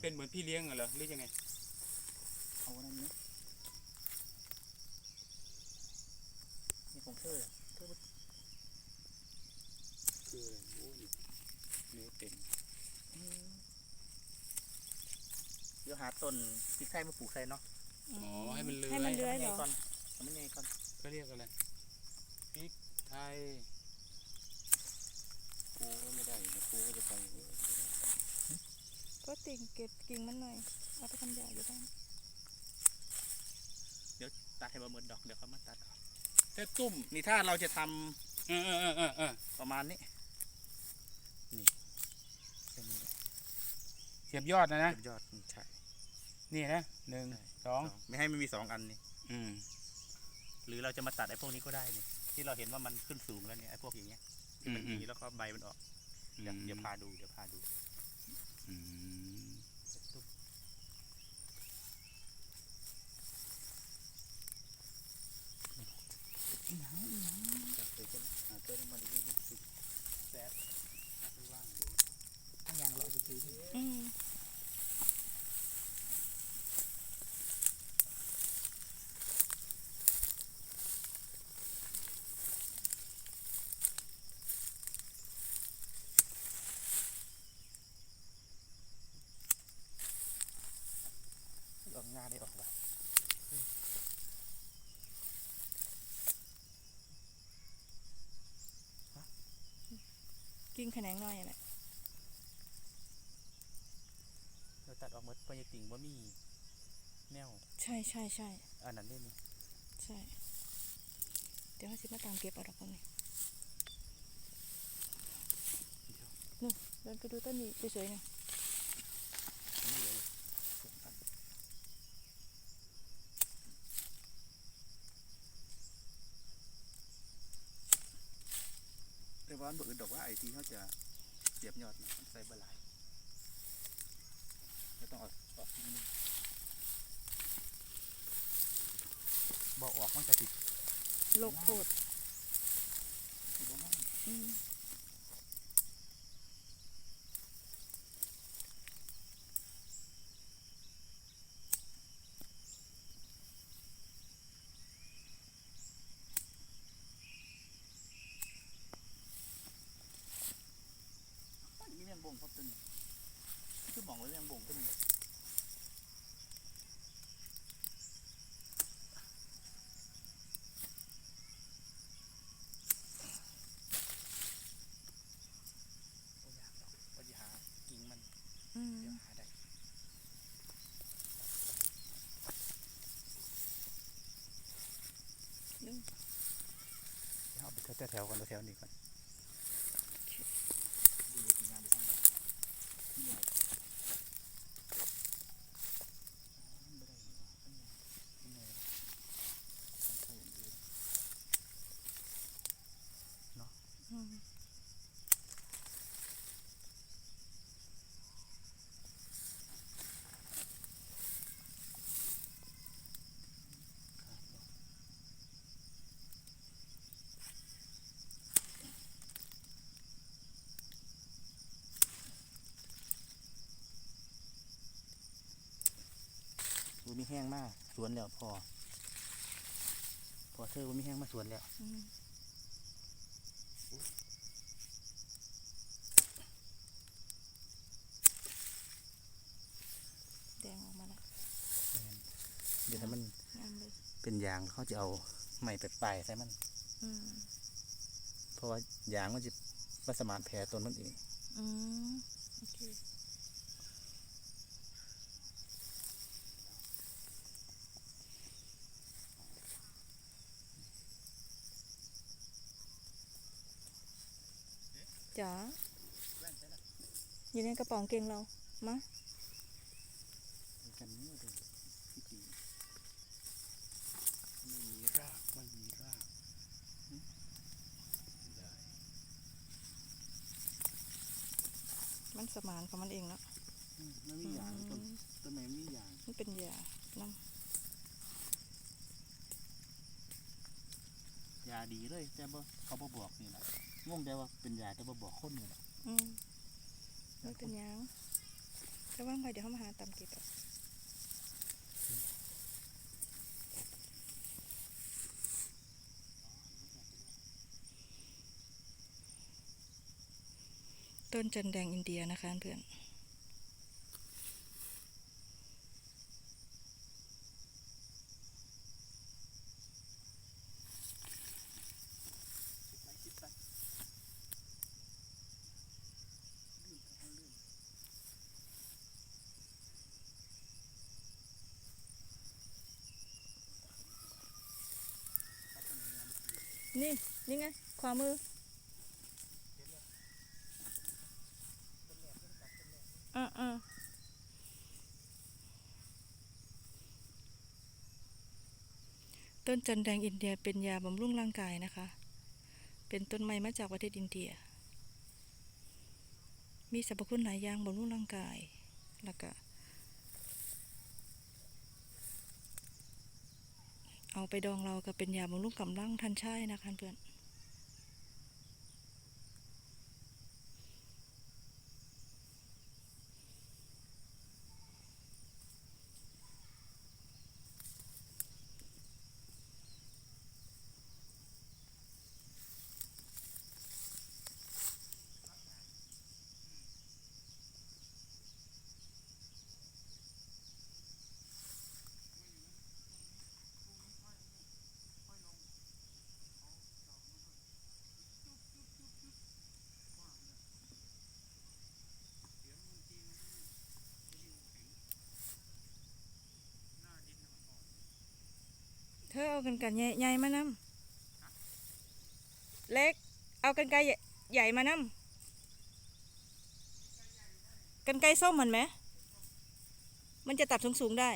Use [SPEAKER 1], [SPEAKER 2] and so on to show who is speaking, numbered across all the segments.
[SPEAKER 1] เป็นเหมือนพี่เลี้ยงเหรอหรือยังไง
[SPEAKER 2] เอาอันนั้นเนี้ยนี่ของเธอเธอ
[SPEAKER 1] คืออะไรโอ้ยเนื้อเต็ม
[SPEAKER 2] อืมเดี๋ยวหาต้นพริกไทยมาปลูกใส่เนาะ
[SPEAKER 1] อ๋อให้มันเลื้อย
[SPEAKER 3] ให้มันเลื้อยเหรอ
[SPEAKER 2] ก่อนทำมันไงก่อน
[SPEAKER 1] ก็เรียกอะไรพริกไทยกูก็ไม่ได้นะกูก็จะไปเว้ย
[SPEAKER 3] ก็ติ่งเก็บกิ่งมันหน่อย เอาไปทำยาอยู่ได้
[SPEAKER 2] เดี๋ยวตัดให้บะเมินดอกเดี๋ยวเขามาตัดเอา
[SPEAKER 1] แต่ตุ้ม
[SPEAKER 2] นี่ถ้าเราจะทำ
[SPEAKER 1] เออเออเออเออเออ
[SPEAKER 2] ประมาณนี้
[SPEAKER 1] แค่นี้แหละเสียบยอดนะนะ
[SPEAKER 2] เป็นยอดใช่
[SPEAKER 1] นี่นะหนึ่งสอง
[SPEAKER 2] ไม่ให้มันมีสองอันนี่
[SPEAKER 1] อืม
[SPEAKER 2] หรือเราจะมาตัดไอ้พวกนี้ก็ได้นี่ที่เราเห็นว่ามันขึ้นสูงแล้วเนี่ยไอ้พวกอย่างเงี้ยที่มัน
[SPEAKER 1] อืม
[SPEAKER 2] มีแล้วก็ใบมันออกเดี๋ยวเดี๋ยวพาดูเดี๋ยวพาดู
[SPEAKER 1] อืม
[SPEAKER 2] เดี๋ ยวจะหาเจอน้ำมันอีกสิบแซดที่ว่างดูถ้ายางเราจะซื้อ งาได้ออกว่ะ
[SPEAKER 3] กิ่งแขนงหน่อยแหละ
[SPEAKER 2] เราตัดออกหมดเพราะยายติ่งว่ามีแนว
[SPEAKER 3] ใช่ใช่ใช่
[SPEAKER 2] อันนั้นได้นี่
[SPEAKER 3] ใช่ เดี๋ยวให้สิมาตามเก็บเอาดอกตรงนี้นู่นเดินไปดูต้นนี้เฉยๆหน่อย
[SPEAKER 2] อันนี้เลย แต่ว่าเบิดดอกว่าไอ้ที่เขาจะเสียบยอดใส่บะหลายไม่ต้องออกออกนิดนึงบอกออกมันจะติด
[SPEAKER 3] โลกโพด
[SPEAKER 2] ติดบ้าง
[SPEAKER 3] อืม
[SPEAKER 2] แมงบงครับตัวนี้ คือมองไว้แมงบงตัวนี้บ่อยากหรอกว่าจะหากิ่งมัน
[SPEAKER 3] อืม
[SPEAKER 2] เดี๋ยวหาได้เดี๋ยวเอาไปแถวๆก่อนแถวๆนี้ก่อนดูดูงานไปทางไหนนี่ไงมันบ่ได้นี่หว่ามันยังนี่ไงต้องเข้าอยู่
[SPEAKER 3] อืม
[SPEAKER 2] ดู มีแห้งมากสวนแล้วพอ พอเธอว่ามีแห้งมาสวนแล้ว
[SPEAKER 3] อืมแดงออกมาแล้ว
[SPEAKER 2] เดี๋ยวถ้ามัน
[SPEAKER 3] งามเลย
[SPEAKER 2] เป็นยางเขาจะเอาไม้ไปปลายใส่มัน
[SPEAKER 3] อืม
[SPEAKER 2] เพราะว่ายางมันจะมาสมานแผลต้นมันเอง
[SPEAKER 3] อืมโอเค จ๋าอยู่ในกระป๋องเกงเรามา
[SPEAKER 2] กันนี่เลยพี่ตี
[SPEAKER 1] ไม่มีรากไม่มีรากได้
[SPEAKER 3] มันสมานของมันเองเนาะ
[SPEAKER 2] มันมียางต้นต้นไม้มียาง
[SPEAKER 3] มันเป็นยาน้
[SPEAKER 2] ยาดีเลยแต่บ่เขาบ่บอกนี่แหละ งงแต่ว่าเป็นยาแต่บ่บอกคนนี่แหละ
[SPEAKER 3] อืมมันเป็นหยังระวังไปเดี๋ยวเขามาหาตำเก็บอะต้นจันแดงอินเดียนะคะเพื่อน
[SPEAKER 2] คิดไปคิดไปลื่นเอาลื่น
[SPEAKER 3] นี่ นี่ไง ขวามืออ่าอ่าต้นจันแดงอินเดียเป็นยาบำรุงร่างกายนะคะ เป็นต้นไม้มาจากประเทศอินเดีย มีสรรพคุณหลายอย่างบำรุงร่างกาย แล้วก็ เอาไปดองเราก็เป็นยาบำรุงกำลังทันใช่นะคะเพื่อน ธอเอากันไกรใหญ่ใหญ่มานำเล็ก เอากันไกรใหญ่ใหมานำกันไกรส้มเหมือนไหม มันจะตัดสูงๆได้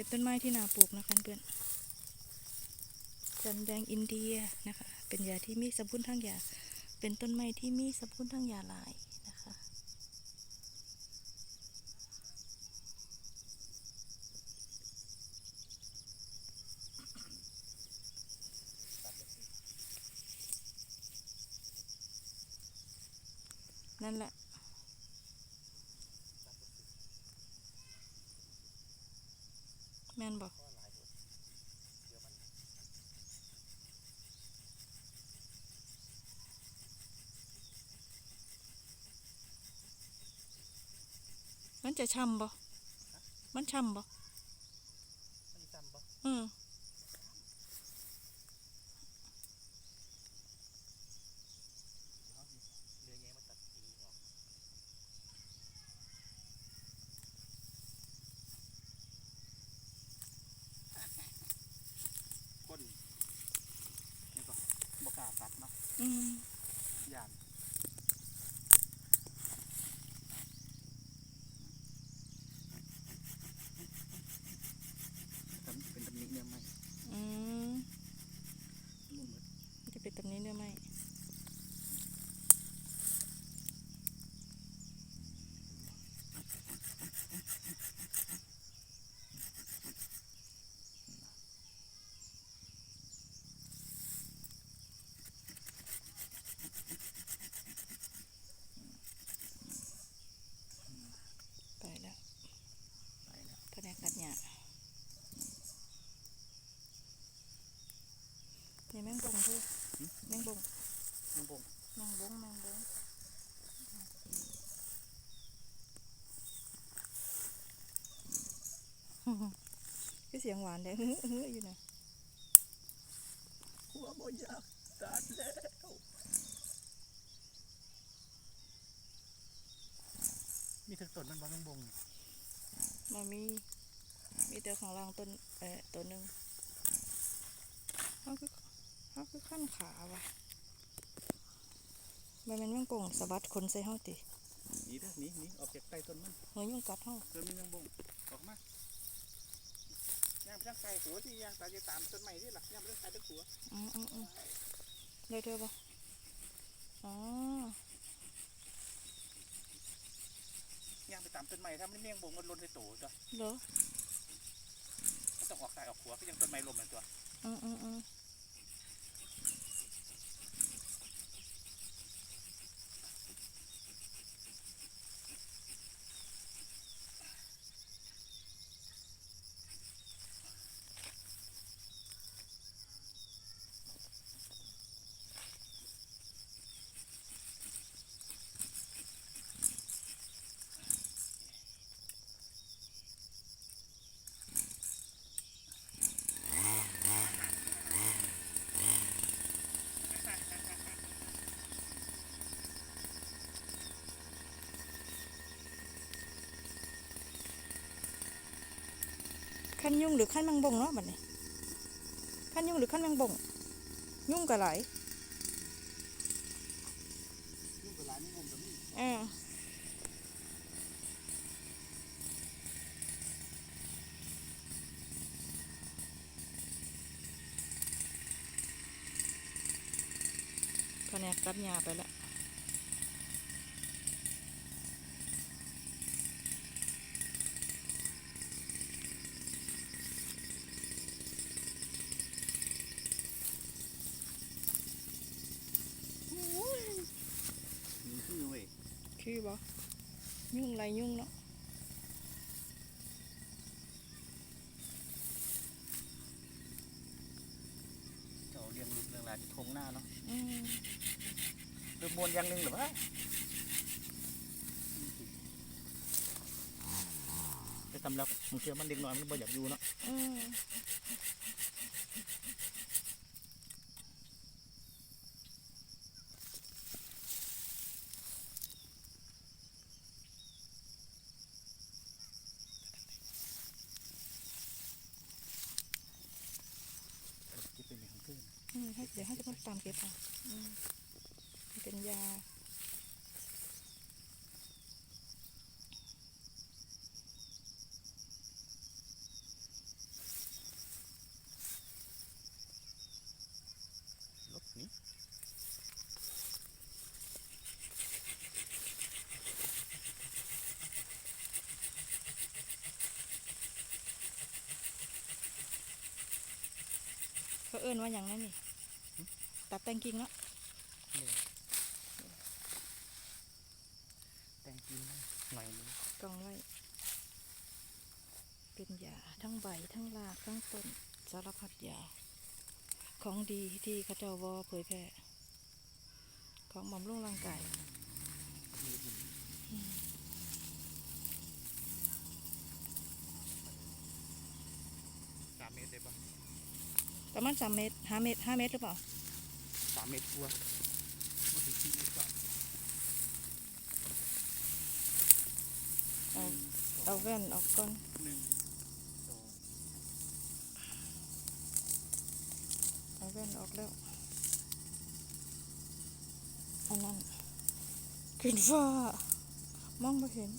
[SPEAKER 3] เป็นต้นไม้ที่นาปลูกนะคะเพื่อนจันแดงอินเดียนะคะ เป็นยาที่มีสรรพคุณทางยา เป็นต้นไม้ที่มีสรรพคุณทางยาหลายนะคะนั่นแหละ
[SPEAKER 2] ตัดเลยสิ
[SPEAKER 3] แม่นบอก
[SPEAKER 2] ก็หลายคนเดี๋ยวมัน
[SPEAKER 3] มันจะช่ำบ่มันช่ำบ่
[SPEAKER 2] มันจำปะ
[SPEAKER 3] อืม
[SPEAKER 2] เอาสิเรือแย้มาตัดกิ่งออก ก้นนี่ก็บกล้า ตัดเนาะ
[SPEAKER 3] อืม แมงบงแมงบงแมงบงแมงบงคือเสียงหวานเลยฮึฮึอยู่นะ
[SPEAKER 2] หัวบ่อยากตัดแล้วมีถึงต้นมันบาแมงบง
[SPEAKER 3] มามีมีแต่ของรางต้นเอ่อต้นหนึ่งาคือขั้นขาวะมันเป็นแมงป่งสะบัดคนใส่ห้องติ
[SPEAKER 2] หนีเด้อหนีหนีออกจากใต้ต้นมัน
[SPEAKER 3] หัวยุ่งกัดห้อง
[SPEAKER 2] เพื่อมีแมงบงออกมาย่างไปทางไกลหัวที่ย่างตาจะตามต้นไม้ที่หลักย่างไปทางไกลทั้งหัว
[SPEAKER 3] อืมอืมอืมได้เธอปะอ๋อย่าง
[SPEAKER 2] ไปตามต้นไม้ถ้ามันแมงบงมันหล่นในโตจ้ะ
[SPEAKER 3] เหรอ
[SPEAKER 2] มันต้องออกซ้ายออกขวาก็ยังต้นไม้ล้มเหมือนตัว
[SPEAKER 3] อืมอืมอืม ขั้นยุ่งหรือขั้นแมงบงเนาะบัดนี้ขั้นยุ่งหรือขั้นแมงบง ยุ่งกับไหล
[SPEAKER 2] ยุงกับหลายแมงบงกับมี
[SPEAKER 3] อ่าแผนกตัดหญ้าไปแล้ว
[SPEAKER 2] มีคือเว้ย
[SPEAKER 3] คือบ่ยุ่งไรยุ่งเนาะ
[SPEAKER 2] เจ้าเรียงลูกเรียงหลานที่ทงหน้าเนาะ
[SPEAKER 3] อืม
[SPEAKER 2] เรือมวนอย่างหนึ่งหรือวะจะทำแล้วมึงเชื่อมันเด็กน้อยมันบ่อยากอยู่เนาะ
[SPEAKER 3] อืม
[SPEAKER 2] จะเป็นอย่างขึ้น
[SPEAKER 3] อืมให้เดี๋ยวให้จะต้องตามเก็บเอาอืมเป็นยา
[SPEAKER 2] ลบนี้
[SPEAKER 3] เขาเอิ้นว่าอย่างนั้นนี่ ตัดแต่งกิ่งเนาะ
[SPEAKER 2] แต่งจริงมันหน่อยนึง
[SPEAKER 3] กองไว้เป็นยาทั้งใบทั้งรากทั้งต้นสารพัดยา ของดีที่เขาเจ้าวอเผยแพร่ของบำรุงร่างกาย
[SPEAKER 2] สามเมตรได้ปะ
[SPEAKER 3] ประมาณสามเมตรห้าเมตรห้าเมตรหรือเปล่า
[SPEAKER 2] สามเมตรกว่ามาถึงสี่เมตรกว่า
[SPEAKER 3] เอาเอาแว่นออกก่อน
[SPEAKER 2] หนึ่งสอง
[SPEAKER 3] เอาแว่นออกแล้วอันนั้นขึ้นฟ้ามองไม่เห็น